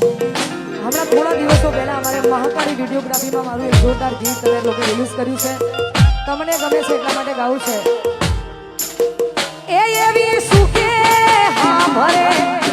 હમણાં થોડા દિવસો પહેલા અમારે મહાકાળી વિડીયોગ્રાફીમાં મારું એક જોરદાર ગીત તમે લોકો રિલીઝ કર્યું છે. તમને ગમે છે એટલા માટે ગાવું છે. એ એવી સુખે હા ભરે.